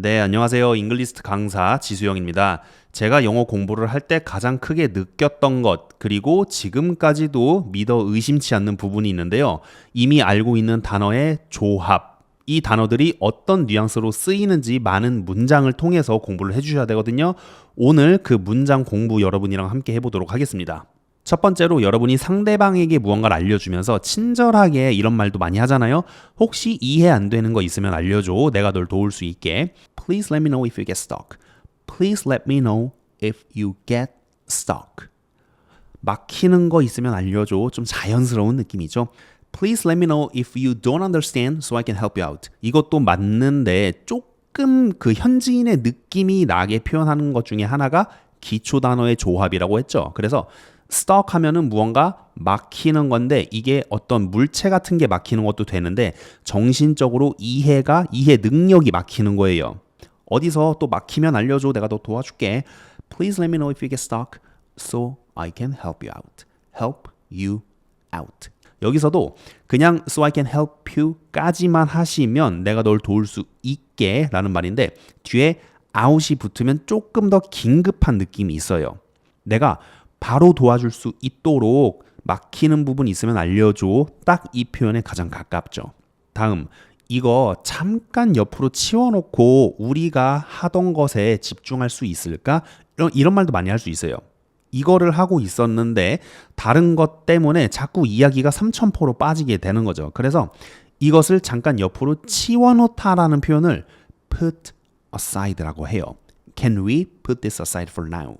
네, 안녕하세요. 잉글리스트 강사 지수영입니다. 제가 영어 공부를 할 때 가장 크게 느꼈던 것, 그리고 지금까지도 믿어 의심치 않는 부분이 있는데요. 이미 알고 있는 단어의 조합. 이 단어들이 어떤 뉘앙스로 쓰이는지 많은 문장을 통해서 공부를 해주셔야 되거든요. 오늘 그 문장 공부 여러분이랑 함께 해보도록 하겠습니다. 첫 번째로 여러분이 상대방에게 무언가를 알려주면서 친절하게 이런 말도 많이 하잖아요. 혹시 이해 안 되는 거 있으면 알려줘. 내가 널 도울 수 있게. Please let me know if you get stuck. Please let me know if you get stuck. 막히는 거 있으면 알려줘. 좀 자연스러운 느낌이죠. Please let me know if you don't understand so I can help you out. 이것도 맞는데 조금 그 현지인의 느낌이 나게 표현하는 것 중에 하나가 기초 단어의 조합이라고 했죠. 그래서 stuck 하면은 무언가 막히는 건데 이게 어떤 물체 같은 게 막히는 것도 되는데 정신적으로 이해가 이해 능력이 막히는 거예요. 어디서 또 막히면 알려줘. 내가 너 도와줄게. Please let me know if you get stuck so I can help you out. Help you out. 여기서도 그냥 so I can help you까지만 하시면 내가 널 도울 수 있게 라는 말인데 뒤에 out이 붙으면 조금 더 긴급한 느낌이 있어요. 내가 바로 도와줄 수 있도록 막히는 부분 있으면 알려줘. 딱 이 표현에 가장 가깝죠. 다음, 이거 잠깐 옆으로 치워놓고 우리가 하던 것에 집중할 수 있을까? 이런, 이런 말도 많이 할 수 있어요. 이거를 하고 있었는데 다른 것 때문에 자꾸 이야기가 삼천포로 빠지게 되는 거죠. 그래서 이것을 잠깐 옆으로 치워놓다라는 표현을 put aside라고 해요. Can we put this aside for now?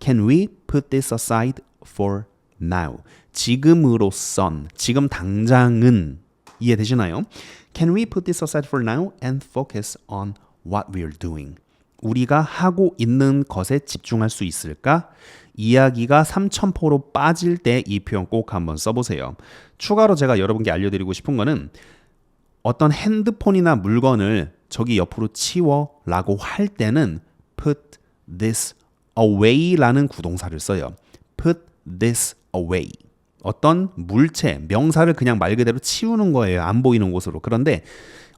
Can we put this aside for now? 지금으로선, 지금 당장은 이해되시나요? Can we put this aside for now and focus on what we're doing? 우리가 하고 있는 것에 집중할 수 있을까? 이야기가 삼천포로 빠질 때 이 표현 꼭 한번 써보세요. 추가로 제가 여러분께 알려드리고 싶은 거는 어떤 핸드폰이나 물건을 저기 옆으로 치워 라고 할 때는 put this away라는 구동사를 써요. put this away. 어떤 물체, 명사를 그냥 말 그대로 치우는 거예요. 안 보이는 곳으로. 그런데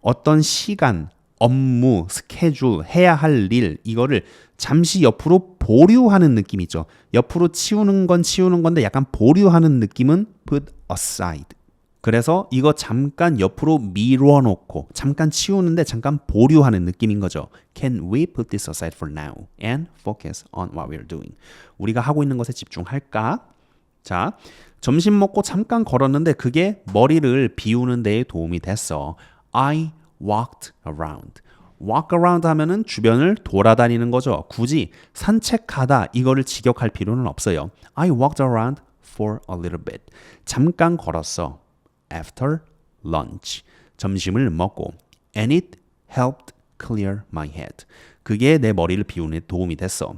어떤 시간, 업무, 스케줄, 해야 할 일, 이거를 잠시 옆으로 보류하는 느낌이죠. 옆으로 치우는 건 치우는 건데 약간 보류하는 느낌은 put aside. 그래서 이거 잠깐 옆으로 미뤄놓고 잠깐 치우는데 잠깐 보류하는 느낌인 거죠. Can we put this aside for now and focus on what we're doing? 우리가 하고 있는 것에 집중할까? 자, 점심 먹고 잠깐 걸었는데 그게 머리를 비우는 데에 도움이 됐어. I walked around. walk around 하면은 주변을 돌아다니는 거죠. 굳이 산책하다 이거를 직역할 필요는 없어요. I walked around for a little bit. 잠깐 걸었어. After lunch. 점심을 먹고 and it helped clear my head. 그게 내 머리를 비우는 데 도움이 됐어.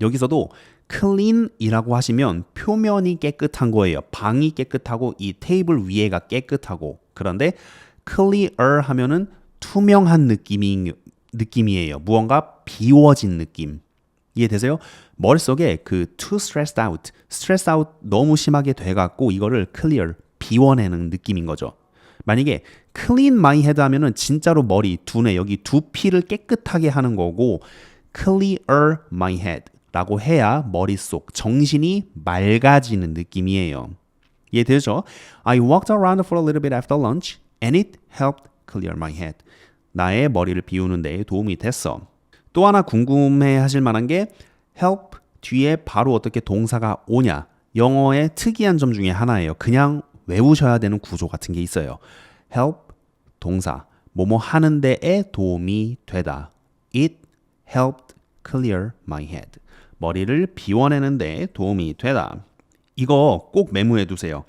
여기서도 clean이라고 하시면 표면이 깨끗한 거예요. 방이 깨끗하고 이 테이블 위에가 깨끗하고 그런데 clear 하면은 투명한 느낌이 느낌이에요. 무언가 비워진 느낌. 이해되세요? 머릿속에 그 too stressed out, stressed out 너무 심하게 돼갖고 이거를 clear, 비워내는 느낌인 거죠. 만약에 clean my head 하면은 진짜로 머리, 두뇌, 여기 두피를 깨끗하게 하는 거고 clear my head 라고 해야 머릿속, 정신이 맑아지는 느낌이에요. 이해되죠? I walked around for a little bit after lunch and it helped clear my head. 나의 머리를 비우는 데 도움이 됐어. 또 하나 궁금해 하실 만한 게 help 뒤에 바로 어떻게 동사가 오냐. 영어의 특이한 점 중에 하나예요. 그냥 외우셔야 되는 구조 같은 게 있어요. help 동사 뭐뭐 하는 데에 도움이 되다. It helped clear my head. 머리를 비워내는 데 도움이 되다. 이거 꼭 메모해 두세요.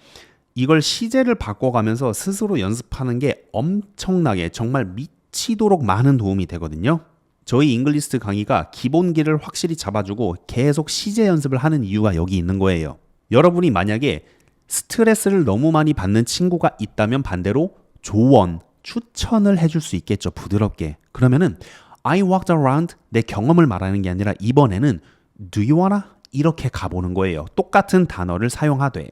이걸 시제를 바꿔가면서 스스로 연습하는 게 엄청나게 정말 미치도록 많은 도움이 되거든요. 저희 잉글리스트 강의가 기본기를 확실히 잡아주고 계속 시제 연습을 하는 이유가 여기 있는 거예요. 여러분이 만약에 스트레스를 너무 많이 받는 친구가 있다면 반대로 조언, 추천을 해줄 수 있겠죠. 부드럽게. 그러면은 I walked around 내 경험을 말하는 게 아니라 이번에는 Do you wanna? 이렇게 가보는 거예요. 똑같은 단어를 사용하되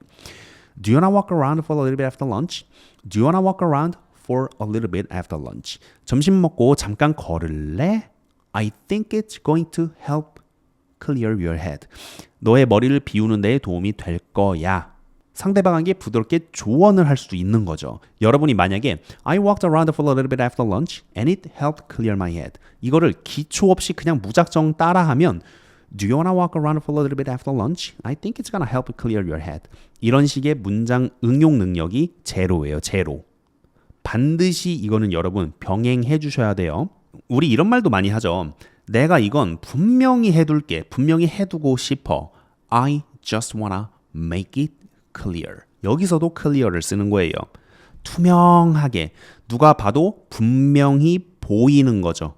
Do you wanna walk around for a little bit after lunch? Do you wanna walk around for a little bit after lunch? 점심 먹고 잠깐 걸을래? I think it's going to help clear your head. 너의 머리를 비우는 데 도움이 될 거야. 상대방에게 부드럽게 조언을 할 수도 있는 거죠. 여러분이 만약에 I walked around for a little bit after lunch and it helped clear my head. 이거를 기초 없이 그냥 무작정 따라하면 Do you wanna walk around for a little bit after lunch? I think it's gonna help clear your head. 이런 식의 문장 응용 능력이 제로예요. 제로. 반드시 이거는 여러분 병행해 주셔야 돼요. 우리 이런 말도 많이 하죠. 내가 이건 분명히 해둘게. 분명히 해두고 싶어. I just wanna make it clear. 여기서도 clear를 쓰는 거예요. 투명하게 누가 봐도 분명히 보이는 거죠.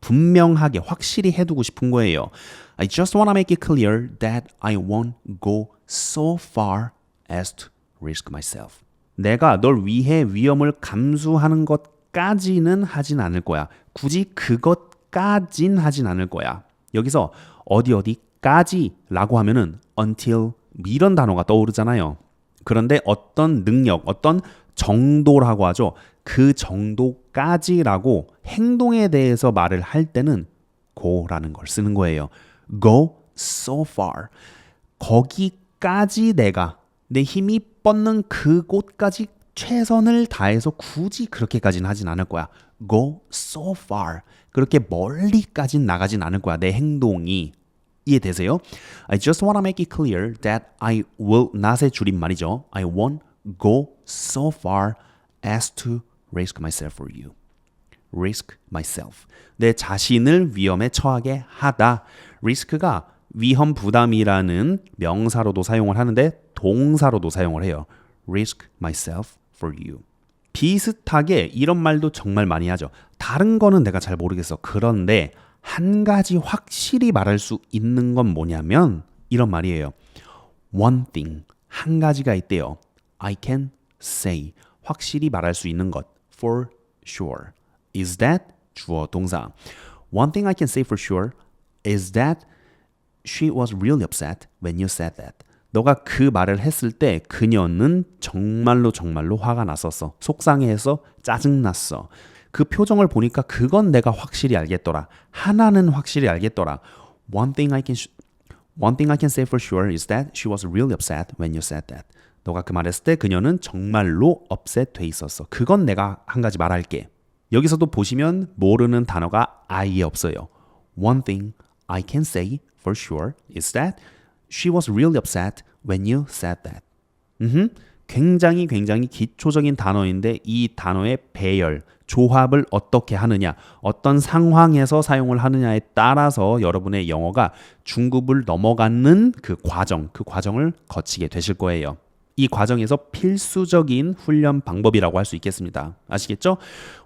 분명하게 확실히 해두고 싶은 거예요. I just wanna make it clear that I won't go so far as to risk myself. 내가 널 위해 위험을 감수하는 것까지는 하진 않을 거야. 굳이 그것까진 하진 않을 거야. 여기서 어디 어디까지라고 하면은 until 이런 단어가 떠오르잖아요. 그런데 어떤 능력, 어떤 정도라고 하죠. 그 정도까지라고 행동에 대해서 말을 할 때는 go라는 걸 쓰는 거예요. go so far. 거기까지 내가 내 힘이 뻗는 그곳까지 최선을 다해서 굳이 그렇게까지는 하진 않을 거야. go so far. 그렇게 멀리까진 나가진 않을 거야. 내 행동이. 이해되세요? I just want to make it clear that I will not의 줄임말이죠. I won't go so far as to risk myself for you. risk myself. 내 자신을 위험에 처하게 하다. risk가 위험 부담이라는 명사로도 사용을 하는데 동사로도 사용을 해요. risk myself for you. 비슷하게 이런 말도 정말 많이 하죠. 다른 거는 내가 잘 모르겠어. 그런데 한 가지 확실히 말할 수 있는 건 뭐냐면 이런 말이에요. One thing 한 가지가 있대요. I can say 확실히 말할 수 있는 것 for sure is that 주어 동사. One thing I can say for sure is that she was really upset when you said that. 너가 그 말을 했을 때 그녀는 정말로 정말로 화가 났었어. 속상해해서 짜증났어. 그 표정을 보니까 그건 내가 확실히 알겠더라. 하나는 확실히 알겠더라. One thing I can One thing I can say for sure is that she was really upset when you said that. 너가 그 말했을 때 그녀는 정말로 upset 돼 있었어. 그건 내가 한 가지 말할게. 여기서도 보시면 모르는 단어가 아예 없어요. One thing I can say for sure is that she was really upset when you said that. 음흠. 굉장히 굉장히 기초적인 단어인데 이 단어의 배열, 조합을 어떻게 하느냐, 어떤 상황에서 사용을 하느냐에 따라서 여러분의 영어가 중급을 넘어가는 그 과정, 그 과정을 거치게 되실 거예요. 이 과정에서 필수적인 훈련 방법이라고 할 수 있겠습니다. 아시겠죠?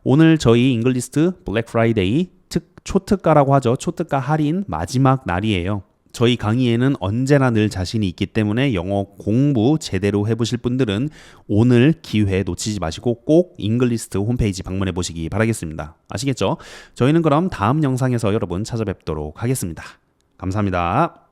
오늘 저희 잉글리스트 블랙 프라이데이 특 초특가라고 하죠. 초특가 할인 마지막 날이에요. 저희 강의에는 언제나 늘 자신이 있기 때문에 영어 공부 제대로 해보실 분들은 오늘 기회 놓치지 마시고 꼭 잉글리스트 홈페이지 방문해 보시기 바라겠습니다. 아시겠죠? 저희는 그럼 다음 영상에서 여러분 찾아뵙도록 하겠습니다. 감사합니다.